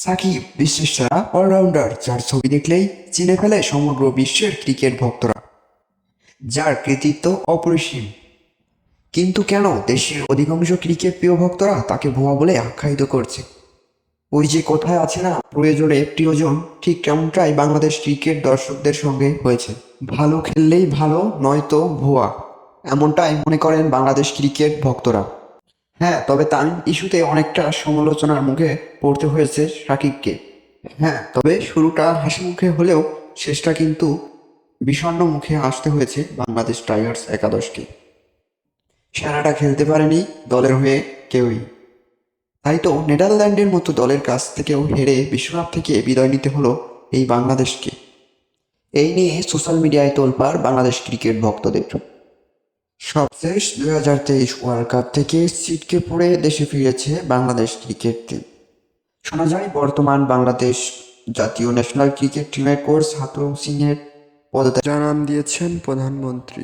সাকিব বিশ্বের সেরা অলরাউন্ডার যার ছবি দেখলেই চিনে ফেলে সমগ্র বিশ্বের ক্রিকেট ভক্তরা। যার কৃতিত্ব অপরিসীম। কিন্তু কেন দেশের অধিকাংশ ক্রিকেট প্রিয় ভক্তরা তাকে ভুয়া বলে আখ্যায়িত করছে? ওই যে কোথায় আছে না প্রয়োজনে প্রিয়জন ঠিক তেমনটাই বাংলাদেশ ক্রিকেট দর্শকদের সঙ্গে হয়েছে। ভালো খেললেই ভালো, নয়তো ভুয়া। এমনটাই মনে করেন বাংলাদেশ ক্রিকেট ভক্তরা। হ্যাঁ তবে তামিম ইস্যুতে অনেকটা সমালোচনার মুখে পড়তে হয়েছে সাকিবকে। হ্যাঁ তবে শুরুটা হাসি মুখে হলেও শেষটা কিন্তু বিষণ্ণ মুখে আসতে হয়েছে বাংলাদেশ টাইগার্স একাদশকে। সেরাটা খেলতে পারেনি দলের হয়ে কেউই। তাই তো নেদারল্যান্ডের মতো দলের কাছ থেকেও হেরে বিশ্বকাপ থেকে বিদায় নিতে হলো এই বাংলাদেশকে। এই নিয়ে সোশ্যাল মিডিয়ায় তোলপাড় বাংলাদেশ ক্রিকেট ভক্তদের। সবশেষ দুই হাজার তেইশ ওয়ার্ল্ড কাপ থেকে সিটকে পড়ে দেশে ফিরেছে বাংলাদেশ ক্রিকেট টিম শোনা যায় বর্তমান বাংলাদেশ জাতীয় ন্যাশনাল ক্রিকেট টিমের কোচ হাতরং সিংয়ের পদত্যাগ। জানান দিয়েছেন প্রধানমন্ত্রী।